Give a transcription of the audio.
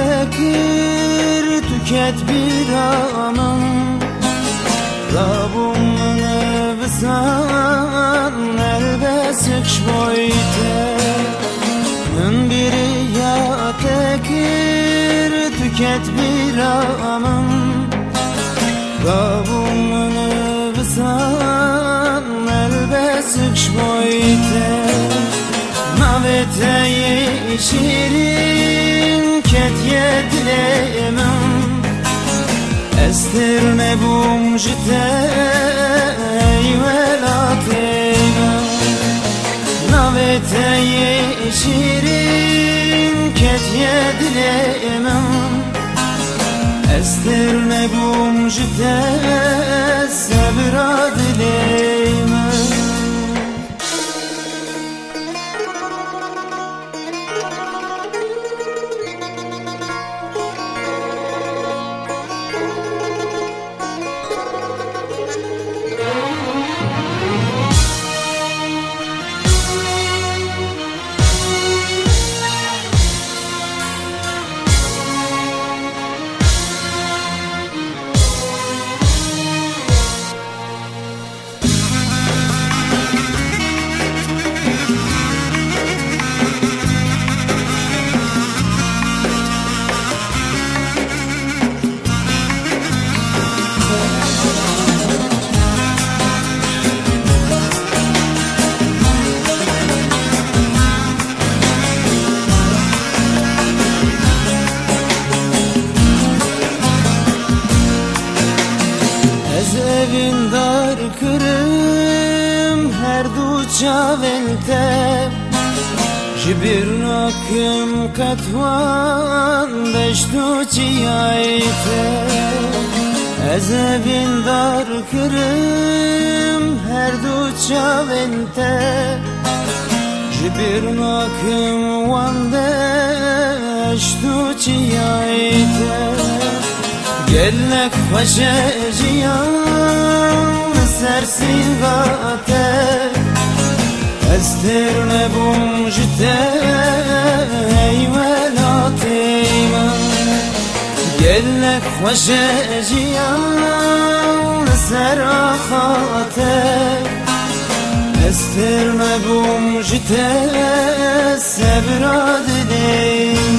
tekir tüket bir anın. Rabbumun visan elbe sıkş boyte Gün biri ya tekir tüket bir anın. Rabbumun visan elbe sıkş boyte Navete şirin Estirme bumjite eyvelatema Navete şirin ket yedilemem Estirme bumjite sabra Ez evin dar kırım her duça vente. Jibir nakim katwan beş duçi yayte Ez evin dar kırım her duça vente. Jibir nakim wan beş duçi yayte Gelek paşeciyan sersin gate Estirne bumjite eyvelateyma Gelek paşeciyan serahate Estirme bumjite sebra dileyma